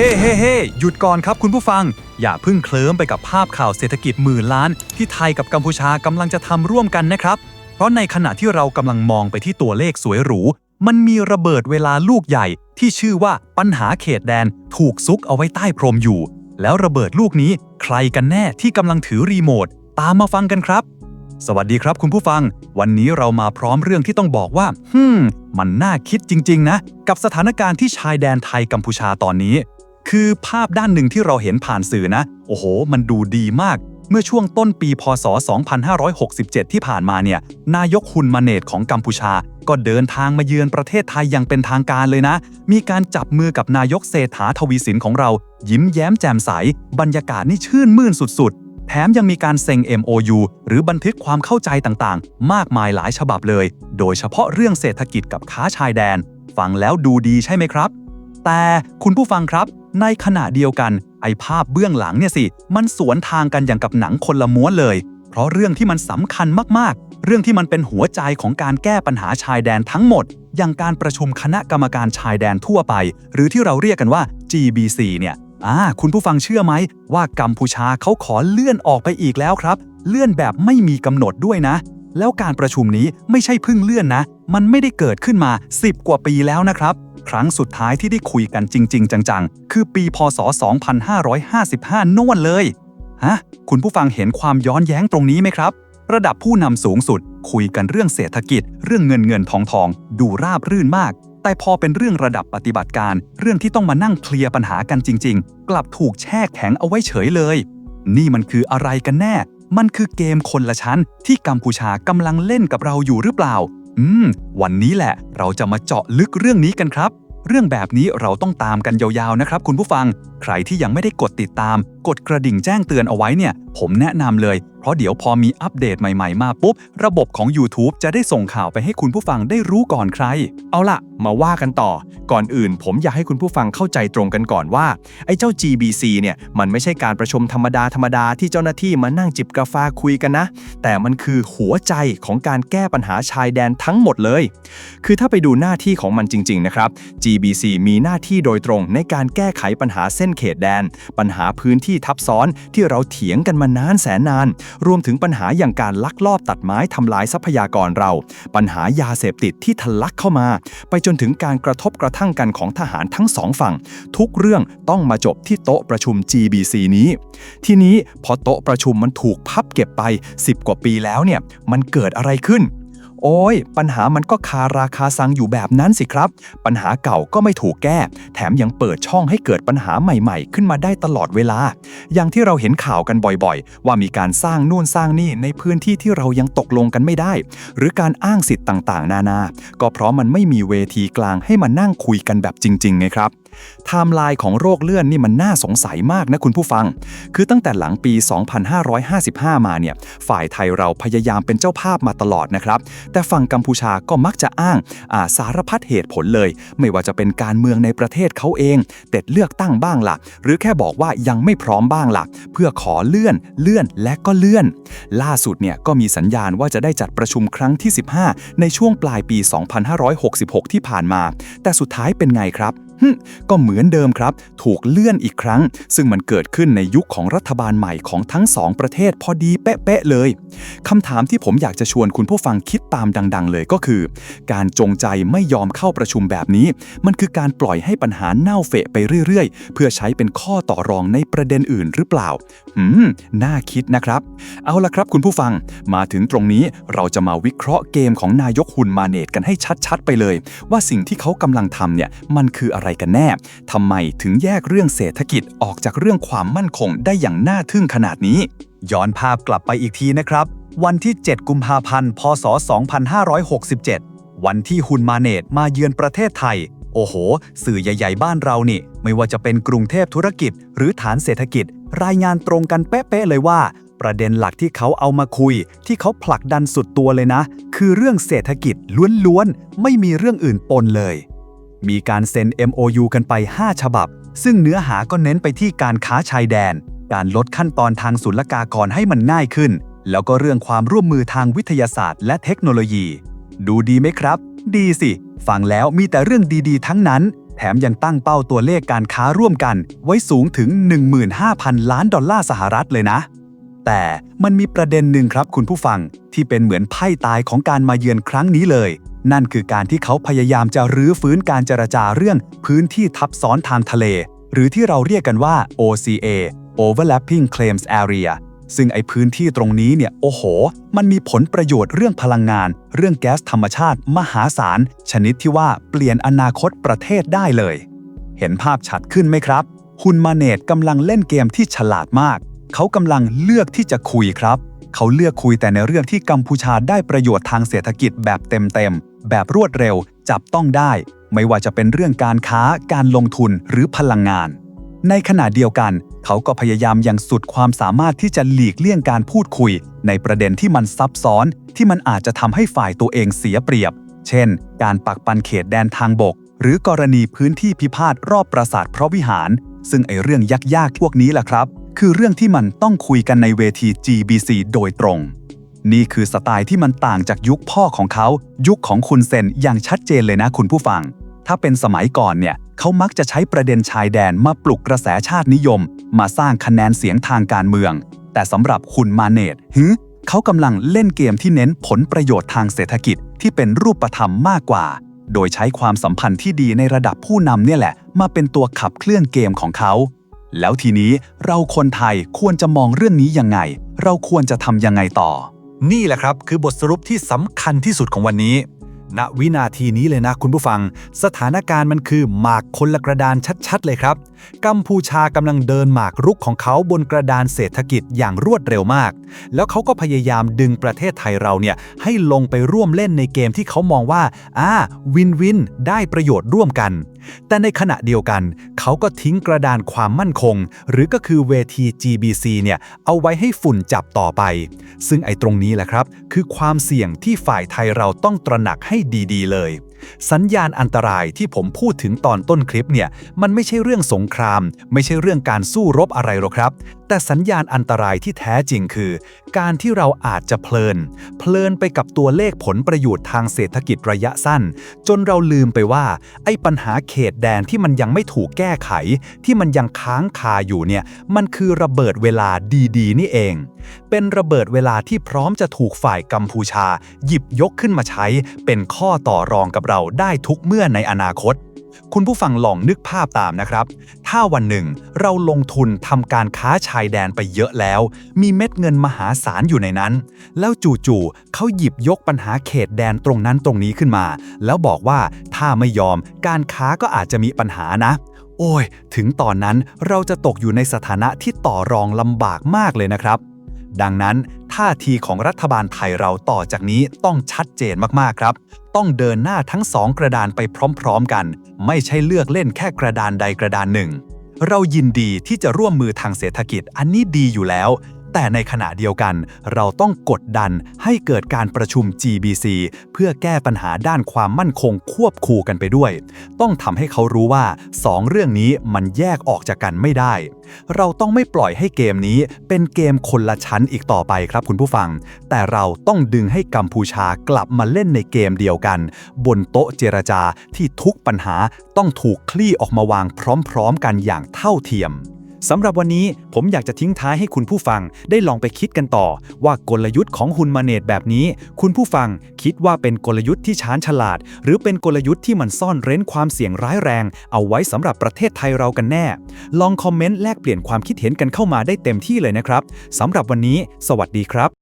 เฮ้เฮ้เฮ้หยุดก่อนครับคุณผู้ฟัง อย่าเพิ่งเคลิ้มไปกับภาพข่าวเศรษฐกิจหมื่นล้าน ที่ไทยกับกัมพูชากำลังจะทำร่วมกันนะครับ เพราะในขณะที่เรากำลังมองไปที่ตัวเลขสวยหรู มันมีระเบิดเวลาลูกใหญ่ ที่ชื่อว่าปัญหาเขตแดนถูกซุกเอาไว้ใต้พรมอยู่ แล้วระเบิดลูกนี้ใครกันแน่ที่กำลังถือรีโมทตามมาฟังกันครับ สวัสดีครับคุณผู้ฟัง วันนี้เรามาพร้อมเรื่องที่ต้องบอกว่าฮึมมันน่าคิดจริง ๆ นะ กับสถานการณ์ที่ชายแดนไทยกัมพูชาตอนนี้ คือภาพด้านหนึ่งที่เราเห็นผ่านสื่อนะ โอ้โห มันดูดีมาก เมื่อช่วงต้นปีพศ 2567 ที่ผ่านมาเนี่ย นายกฮุนมาเนตของกัมพูชา ก็เดินทางมาเยือนประเทศไทยอย่างเป็นทางการเลยนะ มีการจับมือกับนายกเศรษฐาทวีสินของเรา ยิ้มแย้มแจ่มใส บรรยากาศนี่ชื่นมื่นสุดๆ แถมยังมีการเซ็น MOU หรือบันทึกความเข้าใจต่างๆ มากมายหลายฉบับเลย โดยเฉพาะเรื่องเศรษฐกิจกับค้าชายแดน ฟังแล้วดูดีใช่ไหมครับ แต่คุณผู้ฟังครับ ในขณะเดียวกันไอภาพเบื้องหลังเนี่ยสิ มันสวนทางกันอย่างกับหนังคนละม้วนเลย เพราะเรื่องที่มันสำคัญมากๆ เรื่องที่มันเป็นหัวใจของการแก้ปัญหาชายแดนทั้งหมด อย่างการประชุมคณะกรรมการชายแดนทั่วไป หรือที่เราเรียกกันว่า GBC เนี่ยอ่าคุณผู้ฟังเชื่อไหมว่ากัมพูชาเขาขอเลื่อนออกไปอีกแล้วครับ เลื่อนแบบไม่มีกำหนดด้วยนะ แล้วการประชุมนี้ไม่ใช่เพิ่งเลื่อนนะ มันไม่ได้เกิดขึ้นมา 10 กว่าปีแล้วนะครับ ครั้งสุดท้ายที่ได้คุยกันจริง ๆ จังๆ คือปีพศ 2555โน่นเลยฮะคุณผู้ฟังเห็นความย้อนแย้งตรงนี้ไหมครับ ระดับผู้นำสูงสุด คุยกันเรื่องเศรษฐกิจ เรื่องเงินเงินทองทอง ดูราบรื่นมาก แต่พอเป็นเรื่องระดับปฏิบัติการ เรื่องที่ต้องมานั่งเคลียร์ปัญหากันจริง ๆ กลับถูกแช่แข็งเอาไว้เฉยเลย นี่มันคืออะไรกันแน่ มันคือเกมคนละชั้น ที่กัมพูชากำลังเล่นกับเราอยู่หรือเปล่า อืม วันนี้แหละเราจะมาเจาะลึกเรื่องนี้กันครับ เรื่องแบบนี้เราต้องตามกันยาวๆนะครับคุณผู้ฟัง ใครที่ยังไม่ได้กดติดตาม กดกระดิ่งแจ้งเตือนเอาไว้เนี่ย ผมแนะนำเลย ราะเดี๋ยวพอมีอัปเดตใหม่ๆ มาปุ๊บ ระบบของ YouTube จะได้ส่งข่าวไปให้คุณผู้ฟังได้รู้ก่อนใคร เอาล่ะ มาว่ากันต่อ ก่อนอื่น ผมอยากให้คุณผู้ฟังเข้าใจตรงกันก่อนว่า ไอ้เจ้า GBC เนี่ย มันไม่ใช่การประชุมธรรมดาธรรมดาที่เจ้าหน้าที่มานั่งจิบกาแฟคุยกันนะ แต่มันคือหัวใจของการแก้ปัญหาชายแดนทั้งหมดเลย คือถ้าไปดูหน้าที่ของมันจริง ๆ นะครับ GBC มีหน้าที่โดยตรงในการแก้ไขปัญหาเส้นเขตแดน ปัญหาพื้นที่ทับซ้อนที่เราเถียงกันมานานแสนนานรวมถึงปัญหาอย่างการลักลอบตัดไม้ทำลายทรัพยากรเรา ปัญหายาเสพติดที่ทะลักเข้ามา ไปจนถึงการกระทบกระทั่งกันของทหารทั้งสองฝั่ง ทุกเรื่องต้องมาจบที่โต๊ะประชุม GBC นี้ ทีนี้พอโต๊ะประชุมมันถูกพับเก็บไป 10 กว่าปีแล้วเนี่ยมันเกิดอะไรขึ้น โอ้ย ปัญหามันก็คาราคาซังอยู่แบบนั้นสิครับ ปัญหาเก่าก็ไม่ถูกแก้ แถมยังเปิดช่องให้เกิดปัญหาใหม่ๆ ขึ้นมาได้ตลอดเวลา อย่างที่เราเห็นข่าวกันบ่อยๆ ว่ามีการสร้างนู่นสร้างนี่ในพื้นที่ที่เรายังตกลงกันไม่ได้ หรือการอ้างสิทธิ์ต่างๆ นานา ก็เพราะมันไม่มีเวทีกลางให้มานั่งคุยกันแบบจริงๆไงครับไทม์ไลน์ของโรคเลื่อนนี่มันน่าสงสัยมากนะคุณผู้ฟัง คือตั้งแต่หลังปี 2555 มาเนี่ย ฝ่ายไทยเราพยายามเป็นเจ้าภาพมาตลอดนะครับแต่ฝั่งกัมพูชาก็มักจะอ้างาสารพัดเหตุผลเลย ไม่ว่าจะเป็นการเมืองในประเทศเขาเองเต็ดเลือกตั้งบ้างละ่ะ หรือแค่บอกว่ายังไม่พร้อมบ้างละ่ะ เพื่อขอเลื่อน เลื่อนและก็เลื่อน ล่าสุดเนี่ยก็มีสัญญาณว่าจะได้จัดประชุมครั้งที่ 15 ในช่วงปลายปี 2566 ที่ผ่านมา แต่สุดท้ายเป็นไงครับ ก็เหมือนเดิมครับ ถูกเลื่อนอีกครั้ง ซึ่งมันเกิดขึ้นในยุคของรัฐบาลใหม่ของทั้งสองประเทศพอดีเป๊ะๆเลยคำถามที่ผมอยากจะชวนคุณผู้ฟังคิดตามดัง ๆ เลยก็คือ การจงใจไม่ยอมเข้าประชุมแบบนี้ มันคือการปล่อยให้ปัญหาเน่าเฟะไปเรื่อย ๆ เพื่อใช้เป็นข้อต่อรองในประเด็นอื่นหรือเปล่าหืม น่าคิดนะครับ เอาละครับคุณผู้ฟัง มาถึงตรงนี้เราจะมาวิเคราะห์เกมของนายกฮุนมาเนตกันให้ชัด ๆ ไปเลย ว่าสิ่งที่เขากำลังทำเนี่ยมันคืออะไรรกันแน่ทำไมถึงแยกเรื่องเศรษฐกิจออกจากเรื่องความมั่นคงได้อย่างน่าทึ่งขนาดนี้ ย้อนภาพกลับไปอีกทีนะครับ วันที่ 7 กุมภาพันธ์ พศ 2567 วันที่ฮุนมาเนตมาเยือนประเทศไทย โอ้โห สื่อใหญ่ ๆ บ้านเรานี่ ไม่ว่าจะเป็นกรุงเทพธุรกิจ หรือฐานเศรษฐกิจ รายงานตรงกันเป๊ะๆเลยว่าประเด็นหลักที่เขาเอามาคุย ที่เขาผลักดันสุดตัวเลยนะ คือเรื่องเศรษฐกิจล้วนๆ ไม่มีเรื่องอื่นปนเลย มีการเซ็น MOU กันไป 5 ฉบับ ซึ่งเนื้อหาก็เน้นไปที่การค้าชายแดน การลดขั้นตอนทางศุลกากรให้มันง่ายขึ้น แล้วก็เรื่องความร่วมมือทางวิทยาศาสตร์ และเทคโนโลยี ดูดีไหมครับ ดีสิ ฟังแล้วมีแต่เรื่องดีๆ ทั้งนั้น แถมยังตั้งเป้าตัวเลขการค้าร่วมกัน ไว้สูงถึง 15,000 ล้านดอลลาร์สหรัฐเลยนะ แต่มันมีประเด็นหนึ่งครับคุณผู้ฟังที่เป็นเหมือนไพ่ตายของการมาเยือนครั้งนี้เลย นั่นคือการที่เขาพยายามจะรื้อฟื้นการเจรจาเรื่องพื้นที่ทับซ้อนทางทะเล หรือที่เราเรียกกันว่า OCA Overlapping Claims Area ซึ่งไอพื้นที่ตรงนี้เนี่ย โอ้โห มันมีผลประโยชน์เรื่องพลังงาน เรื่องแก๊สธรรมชาติ มหาศาล ชนิดที่ว่าเปลี่ยนอนาคตประเทศได้เลย เห็นภาพชัดขึ้นไหมครับคุณมาเนตกำลังเล่นเกมที่ฉลาดมาก เขากำลังเลือกที่จะคุยครับ เขาเลือกคุยแต่ในเรื่องที่กัมพูชาได้ประโยชน์ทางเศรษฐกิจแบบเต็มๆ แบบรวดเร็ว จับต้องได้ ไม่ว่าจะเป็นเรื่องการค้า การลงทุนหรือพลังงาน ในขณะเดียวกัน เขาก็พยายามอย่างสุดความสามารถที่จะหลีกเลี่ยงการพูดคุย ในประเด็นที่มันซับซ้อน ที่มันอาจจะทำให้ฝ่ายตัวเองเสียเปรียบ เช่น การปักปันเขตแดนทางบก หรือกรณีพื้นที่พิพาทรอบปราสาทพระวิหาร ซึ่งไอเรื่องยากๆพวกนี้แหละครับ คือเรื่องที่มันต้องคุยกันในเวที GBC โดยตรง นี่คือสไตล์ที่มันต่างจากยุคพ่อของเขา ยุคของคุณเซนอย่างชัดเจนเลยนะคุณผู้ฟัง ถ้าเป็นสมัยก่อนเนี่ยเขามักจะใช้ประเด็นชายแดนมาปลุกกระแสชาตินิยม มาสร้างคะแนนเสียงทางการเมือง แต่สำหรับคุณมาเนตฮึเขากำลังเล่นเกมที่เน้นผลประโยชน์ทางเศรษฐกิจที่เป็นรูปธรรมมากกว่า โดยใช้ความสัมพันธ์ที่ดีในระดับผู้นำเนี่ยแหละ มาเป็นตัวขับเคลื่อนเกมของเขา แล้วทีนี้เราคนไทยควรจะมองเรื่องนี้ยังไง เราควรจะทำยังไงต่อ นี่แหละครับคือบทสรุปที่สำคัญที่สุดของวันนี้ ณวินาทีนี้เลยนะคุณผู้ฟัง สถานการณ์มันคือหมากคนละกระดานชัดๆ เลยครับ กัมพูชากำลังเดินหมากรุกของเขาบนกระดานเศรษฐกิจอย่างรวดเร็วมาก แล้วเขาก็พยายามดึงประเทศไทยเราเนี่ยให้ลงไปร่วมเล่นในเกมที่เขามองว่าอ่าวินวินได้ประโยชน์ร่วมกันแต่ในขณะเดียวกัน เขาก็ทิ้งกระดานความมั่นคง หรือก็คือเวที GBC เนี่ยเอาไว้ให้ฝุ่นจับต่อไป ซึ่งไอ้ตรงนี้แหละครับ คือความเสี่ยงที่ฝ่ายไทยเราต้องตระหนักให้ดีๆ เลย สัญญาณอันตรายที่ผมพูดถึงตอนต้นคลิปเนี่ย มันไม่ใช่เรื่องสงคราม ไม่ใช่เรื่องการสู้รบอะไรหรอกครับ แต่สัญญาณอันตรายที่แท้จริงคือ การที่เราอาจจะเพลิน เพลินไปกับตัวเลขผลประโยชน์ทางเศรษฐกิจระยะสั้น จนเราลืมไปว่า ไอ้ปัญหาเขตแดนที่มันยังไม่ถูกแก้ไข ที่มันยังค้างคาอยู่เนี่ย มันคือระเบิดเวลาดีๆ นี่เองเป็นระเบิดเวลาที่พร้อมจะถูกฝ่ายกัมพูชา หยิบยกขึ้นมาใช้ เป็นข้อต่อรองกับเราได้ทุกเมื่อในอนาคต คุณผู้ฟังลองนึกภาพตามนะครับ ถ้าวันหนึ่งเราลงทุนทำการค้าชายแดนไปเยอะแล้ว มีเม็ดเงินมหาศาลอยู่ในนั้น แล้วจู่ๆเขาหยิบยกปัญหาเขตแดนตรงนั้นตรงนี้ขึ้นมา แล้วบอกว่าถ้าไม่ยอมการค้าก็อาจจะมีปัญหานะโอ้ย ถึงตอนนั้นเราจะตกอยู่ในสถานะที่ต่อรองลำบากมากเลยนะครับ ดังนั้นท่าทีของรัฐบาลไทยเราต่อจากนี้ต้องชัดเจนมากๆครับ ต้องเดินหน้าทั้งสองกระดานไปพร้อมๆกัน ไม่ใช่เลือกเล่นแค่กระดานใดกระดานหนึ่ง เรายินดีที่จะร่วมมือทางเศรษฐกิจอันนี้ดีอยู่แล้ว แต่ในขณะเดียวกัน เราต้องกดดันให้เกิดการประชุม GBC เพื่อแก้ปัญหาด้านความมั่นคงควบคู่กันไปด้วย ต้องทำให้เขารู้ว่าสองเรื่องนี้มันแยกออกจากกันไม่ได้ เราต้องไม่ปล่อยให้เกมนี้เป็นเกมคนละชั้นอีกต่อไปครับคุณผู้ฟัง แต่เราต้องดึงให้กัมพูชากลับมาเล่นในเกมเดียวกัน บนโต๊ะเจรจาที่ทุกปัญหาต้องถูกคลี่ออกมาวางพร้อมๆ กันอย่างเท่าเทียม สำหรับวันนี้ผมอยากจะทิ้งท้ายให้คุณผู้ฟังได้ลองไปคิดกันต่อ ว่ากลยุทธ์ของหุนมาเนตแบบนี้ คุณผู้ฟังคิดว่าเป็นกลยุทธ์ที่ชาญฉลาด หรือเป็นกลยุทธ์ที่มันซ่อนเร้นความเสี่ยงร้ายแรง เอาไว้สำหรับประเทศไทยเรากันแน่ ลองคอมเมนต์แลกเปลี่ยนความคิดเห็นกันเข้ามาได้เต็มที่เลยนะครับสำหรับวันนี้ สวัสดีครับ